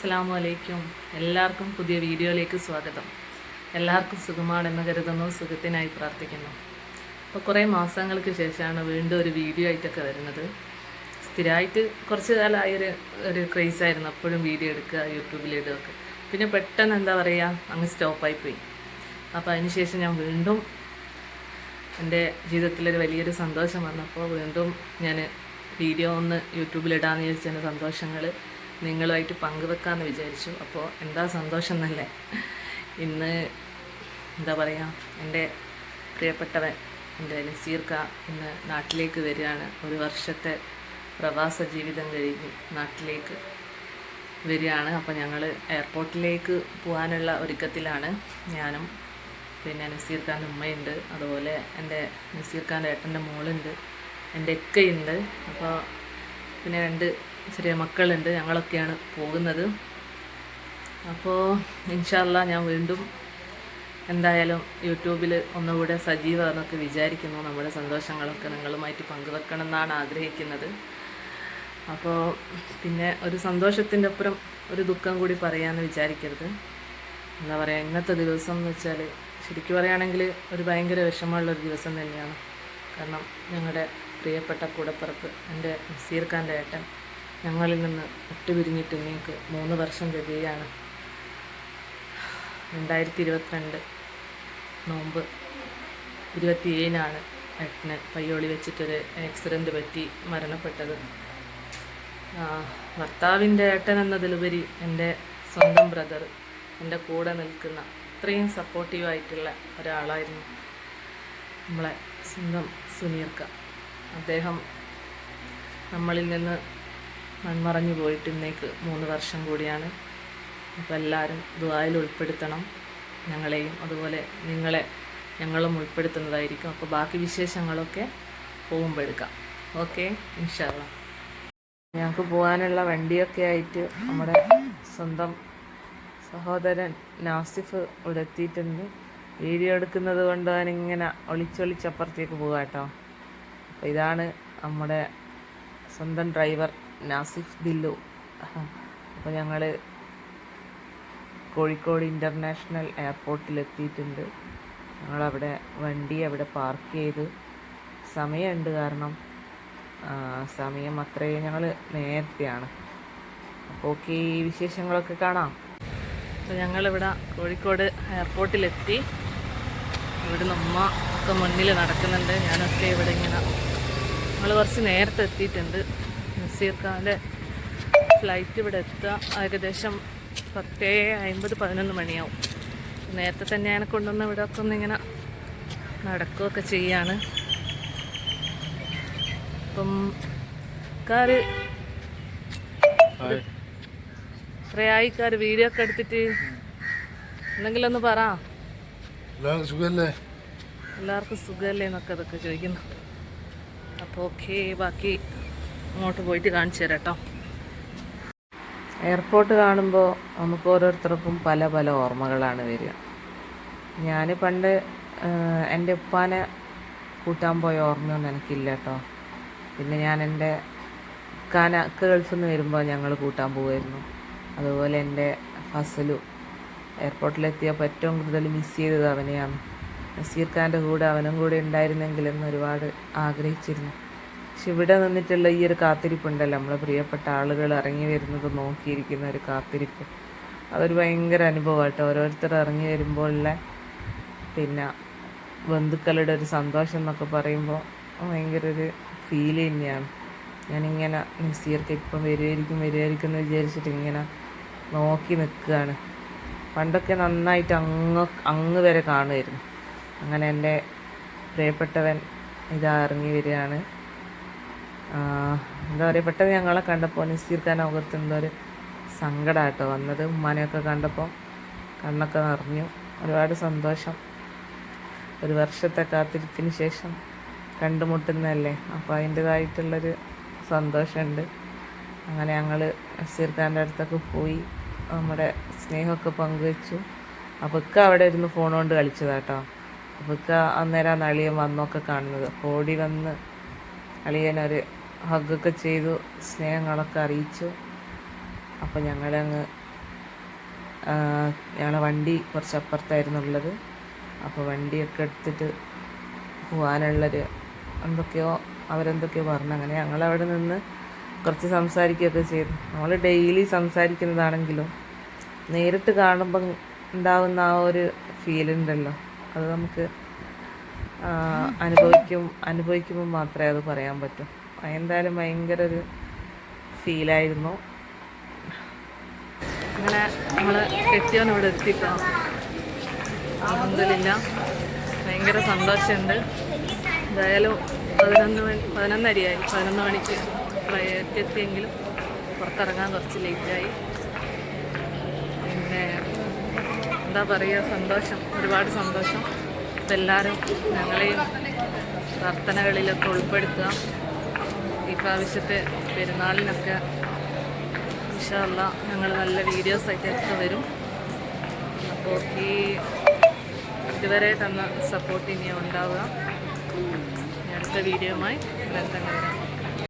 അസ്സാം വലൈക്കും എല്ലാവർക്കും പുതിയ വീഡിയോയിലേക്ക് സ്വാഗതം. എല്ലാവർക്കും സുഖമാണെന്ന് കരുതുന്നു സുഖത്തിനായി പ്രാർത്ഥിക്കുന്നു. അപ്പോൾ കുറേ മാസങ്ങൾക്ക് ശേഷമാണ് വീണ്ടും ഒരു വീഡിയോ ആയിട്ടൊക്കെ വരുന്നത്. സ്ഥിരമായിട്ട് കുറച്ച് കാലമായി ഒരു ഒരു ക്രേസായിരുന്നു അപ്പോഴും വീഡിയോ എടുക്കുക യൂട്യൂബിൽ ഇടുകയൊക്കെ. പിന്നെ പെട്ടെന്ന് എന്താ പറയുക അങ്ങ് സ്റ്റോപ്പായി പോയി. അപ്പോൾ അതിനുശേഷം ഞാൻ വീണ്ടും എന്റെ ജീവിതത്തിലൊരു വലിയൊരു സന്തോഷം വന്നപ്പോൾ വീണ്ടും ഞാൻ വീഡിയോ ഒന്ന് യൂട്യൂബിലിടാമെന്ന് വിചാരിച്ചതിന്റെ സന്തോഷങ്ങൾ നിങ്ങളുമായിട്ട് പങ്കുവെക്കാമെന്ന് വിചാരിച്ചു. അപ്പോൾ എന്താ സന്തോഷം എന്നല്ലേ ഇന്ന് എന്താ പറയുക എന്റെ പ്രിയപ്പെട്ടവൻ എന്റെ നസീർക്ക ഇന്ന് നാട്ടിലേക്ക് വരികയാണ്. ഒരു വർഷത്തെ പ്രവാസ ജീവിതം കഴിഞ്ഞ് നാട്ടിലേക്ക് വരികയാണ്. അപ്പോൾ ഞങ്ങൾ എയർപോർട്ടിലേക്ക് പോകാനുള്ള ഒരുക്കത്തിലാണ്. ഞാനും പിന്നെ നസീർ ഖാന്റെ ഉമ്മയുണ്ട്. അതുപോലെ എന്റെ നസീർ ഖാന്റെ ഏട്ടന്റെ മോളുണ്ട്. എന്റെ എക്കയുണ്ട് അപ്പോൾ പിന്നെ രണ്ട് ചെറിയ മക്കളുണ്ട് ഞങ്ങളൊക്കെയാണ് പോകുന്നത്. അപ്പോൾ ഇൻഷാല്ല ഞാൻ വീണ്ടും എന്തായാലും യൂട്യൂബിൽ ഒന്നുകൂടെ സജീവമെന്നൊക്കെ വിചാരിക്കുന്നു. നമ്മുടെ സന്തോഷങ്ങളൊക്കെ നിങ്ങളുമായിട്ട് പങ്കുവെക്കണം എന്നാണ് ആഗ്രഹിക്കുന്നത്. അപ്പോൾ പിന്നെ ഒരു സന്തോഷത്തിന്റെ അപ്പുറം ഒരു ദുഃഖം കൂടി പറയാമെന്ന് വിചാരിക്കരുത്. എന്താ പറയുക ഇന്നത്തെ ദിവസം എന്ന് വെച്ചാൽ ശരിക്കും പറയുകയാണെങ്കിൽ ഒരു ഭയങ്കര വിഷമമുള്ളൊരു ദിവസം തന്നെയാണ്. കാരണം ഞങ്ങളുടെ പ്രിയപ്പെട്ട കൂടപ്പിറപ്പ് എന്റെ നസീർ ഖാന്റെ ഏട്ടൻ ഞങ്ങളിൽ നിന്ന് വിട്ടുപിരിഞ്ഞിട്ട് ഇന്നേക്ക് മൂന്ന് വർഷം തികയാണ് രണ്ടായിരത്തി ഇരുപത്തിരണ്ട് നോമ്പ് ഇരുപത്തിയേഴിനാണ് ഏട്ടന് പയ്യോളി വെച്ചിട്ടൊരു ആക്സിഡന്റ് പറ്റി മരണപ്പെട്ടത്. ഭർത്താവിന്റെ ഏട്ടൻ എന്നതിലുപരി എന്റെ സ്വന്തം ബ്രദർ എന്റെ കൂടെ നിൽക്കുന്ന അത്രയും സപ്പോർട്ടീവായിട്ടുള്ള ഒരാളായിരുന്നു നമ്മളെ സ്വന്തം സുനീർക്ക. അദ്ദേഹം നമ്മളിൽ നിന്ന് മൺമറഞ്ഞു പോയിട്ട് ഇന്നേക്ക് മൂന്ന് വർഷം കൂടിയാണ്. അപ്പോൾ എല്ലാവരും ദുബായിൽ ഉൾപ്പെടുത്തണം. ഞങ്ങളെയും അതുപോലെ നിങ്ങളെ ഞങ്ങളും ഉൾപ്പെടുത്തുന്നതായിരിക്കും. അപ്പോൾ ബാക്കി വിശേഷങ്ങളൊക്കെ പോകുമ്പോൾ എടുക്കാം. ഓക്കെ? ഇൻഷാല്ല ഞങ്ങൾക്ക് പോകാനുള്ള വണ്ടിയൊക്കെ ആയിട്ട് നമ്മുടെ സ്വന്തം സഹോദരൻ നാസിഫ് ഇവിടെ എത്തിയിട്ടുണ്ട്. വീഡിയോ എടുക്കുന്നത് കൊണ്ട് ഇങ്ങനെ ഒളിച്ചൊളിച്ചപ്പുറത്തേക്ക് പോകാം കേട്ടോ അപ്പോൾ ഇതാണ് നമ്മുടെ സ്വന്തം ഡ്രൈവർ. നാസിഫ് ദില്ലു. അപ്പോൾ ഞങ്ങൾ കോഴിക്കോട് ഇന്റർനാഷണൽ എയർപോർട്ടിൽ എത്തിയിട്ടുണ്ട് ഞങ്ങളവിടെ വണ്ടി അവിടെ പാർക്ക് ചെയ്ത് സമയമുണ്ട് കാരണം സമയം അത്രയും ഞങ്ങൾ നേരത്തെയാണ്. അപ്പോൾ ഓക്കെ ഈ വിശേഷങ്ങളൊക്കെ കാണാം. അപ്പോൾ ഞങ്ങളിവിടെ കോഴിക്കോട് എയർപോർട്ടിലെത്തി. ഇവിടുന്ന് ഉമ്മ ഒക്കെ മുന്നിൽ നടക്കുന്നുണ്ട്. ഞാനൊക്കെ ഇവിടെ ഇങ്ങനെ ഞങ്ങൾ കുറച്ച് നേരത്തെ എത്തിയിട്ടുണ്ട് നസീർ ഖാന്റെ ഫ്ലൈറ്റ് ഇവിടെ എത്തുക ഏകദേശം പത്തേ അമ്പത് പതിനൊന്ന് മണിയാവും. നേരത്തെ തന്നെ ഞാൻ കൊണ്ടുവന്ന് ഇവിടെ ഒക്കെ ഒന്ന് ഇങ്ങനെ നടക്കുകയൊക്കെ ചെയ്യാണ്. അപ്പം കാറ് എത്രയായി കാറ് വീഡിയോ ഒക്കെ എടുത്തിട്ട് എന്തെങ്കിലും ഒന്ന് പറ. എല്ലാവർക്കും സുഖമല്ലേ? എന്നൊക്കെ അതൊക്കെ ചോദിക്കുന്നു. അപ്പോൾ ഓക്കെ ബാക്കി അങ്ങോട്ട് പോയിട്ട് കാണിച്ചു തരാം കേട്ടോ. എയർപോർട്ട് കാണുമ്പോൾ നമുക്ക് ഓരോരുത്തർക്കും പല പല ഓർമ്മകളാണ് വരിക. ഞാൻ പണ്ട് എന്റെ ഉപ്പാനെ കൂട്ടാൻ പോയ ഓർമ്മയൊന്നും എനിക്കില്ല കേട്ടോ. പിന്നെ ഞാൻ എന്റെ കാന ഗൾഫിൽ നിന്ന് വരുമ്പോൾ ഞങ്ങൾ കൂട്ടാൻ പോകുമായിരുന്നു അതുപോലെ എന്റെ ഫസലു എയർപോർട്ടിലെത്തിയപ്പോൾ ഏറ്റവും കൂടുതൽ മിസ് ചെയ്തത് അവനെയാണ്. നസീർ ഖാന്റെ കൂടെ അവനും കൂടെ ഉണ്ടായിരുന്നെങ്കിലെന്ന് ഒരുപാട് ആഗ്രഹിച്ചിരുന്നു. പക്ഷെ ഇവിടെ നിന്നിട്ടുള്ള ഈ ഒരു കാത്തിരിപ്പുണ്ടല്ലോ. നമ്മളെ പ്രിയപ്പെട്ട ആളുകൾ ഇറങ്ങി വരുന്നത് നോക്കിയിരിക്കുന്ന ഒരു കാത്തിരിപ്പ്. അതൊരു ഭയങ്കര അനുഭവമായിട്ട് ഓരോരുത്തർ ഇറങ്ങി വരുമ്പോഴുള്ള പിന്നെ ബന്ധുക്കളുടെ ഒരു സന്തോഷം എന്നൊക്കെ പറയുമ്പോൾ ഭയങ്കര ഒരു ഫീൽ തന്നെയാണ്. ഞാനിങ്ങനെ നസീർക്ക് ഇപ്പം വരുമായിരിക്കും വരുമായിരിക്കും എന്ന് വിചാരിച്ചിട്ട് ഇങ്ങനെ നോക്കി നിൽക്കുകയാണ്. പണ്ടൊക്കെ നന്നായിട്ട് അങ്ങ് അങ്ങ് വരെ കാണുമായിരുന്നു. അങ്ങനെ എന്റെ പ്രിയപ്പെട്ടവൻ ഇതാ ഇറങ്ങി വരികയാണ്. എന്താ പറയുക പെട്ടെന്ന് ഞങ്ങളെ കണ്ടപ്പോൾ നിസ്തീർക്കാൻ അവർക്ക് എന്തോ ഒരു സങ്കടമായിട്ടോ വന്നത് ഉമ്മാനെയൊക്കെ കണ്ടപ്പോൾ കണ്ണൊക്കെ നിറഞ്ഞു. ഒരുപാട് സന്തോഷം. ഒരു വർഷത്തെ കാത്തിരിപ്പിന് ശേഷം കണ്ടുമുട്ടുന്നതല്ലേ? അപ്പോൾ അതിന്റെതായിട്ടുള്ളൊരു സന്തോഷമുണ്ട്. അങ്ങനെ ഞങ്ങൾ നസീർ ഖാന്റെ അടുത്തൊക്കെ പോയി. നമ്മുടെ സ്നേഹമൊക്കെ പങ്കുവെച്ചു. അപ്പോൾ ഇക്ക അവിടെ ഇരുന്ന് ഫോൺ കൊണ്ട് കളിച്ചതാട്ടോ. അപ്പോൾ ഇക്ക അന്നേരം നളിയൻ വന്നൊക്കെ കാണുന്നത്. ഓടി വന്ന് അളിയനൊരു ഹഗ്ഗൊക്കെ ചെയ്തു സ്നേഹങ്ങളൊക്കെ അറിയിച്ചു. അപ്പോൾ ഞങ്ങളങ്ങ് ഞങ്ങളെ വണ്ടി കുറച്ച് അപ്പുറത്തായിരുന്നു ഉള്ളത് അപ്പോൾ വണ്ടിയൊക്കെ എടുത്തിട്ട് പോകാനുള്ളൊരു എന്തൊക്കെയോ അവരെന്തൊക്കെയോ പറഞ്ഞു. അങ്ങനെ ഞങ്ങളവിടെ നിന്ന് കുറച്ച് സംസാരിക്കുകയൊക്കെ ചെയ്തു. നമ്മൾ ഡെയിലി സംസാരിക്കുന്നതാണെങ്കിലും നേരിട്ട് കാണുമ്പം ഉണ്ടാവുന്ന ആ ഒരു ഫീലുണ്ടല്ലോ അത് നമുക്ക് അനുഭവിക്കും അനുഭവിക്കുമ്പോൾ മാത്രമേ അത് പറയാൻ പറ്റൂ. എന്തായാലും ഭയങ്കര ഒരു ഫീലായിരുന്നു. അങ്ങനെ നമ്മൾ കെട്ടിയവൻ ഇവിടെ എത്തിക്കാം അതൊന്നുമില്ല ഭയങ്കര സന്തോഷമുണ്ട്. എന്തായാലും പതിനൊന്ന് മണി പതിനൊന്നരയായി. പതിനൊന്ന് മണിക്ക് എത്തിയെങ്കിലും പുറത്തിറങ്ങാൻ കുറച്ച് ലേറ്റായി. പിന്നെ എന്താ പറയുക സന്തോഷം. ഒരുപാട് സന്തോഷം. ഇപ്പം എല്ലാവരും ഞങ്ങളെയും പ്രാർത്ഥനകളിലൊക്കെ ഉൾപ്പെടുത്തുക. ഈ പ്രാവശ്യത്തെ പെരുന്നാളിനൊക്കെ വിശാല ഞങ്ങൾ നല്ല വീഡിയോസ് ഒക്കെ വരും. അപ്പോൾ ഈ ഇതുവരെ തന്ന സപ്പോർട്ട് ഇനിയും ഉണ്ടാവുക. അടുത്ത വീഡിയോയുമായി വരാം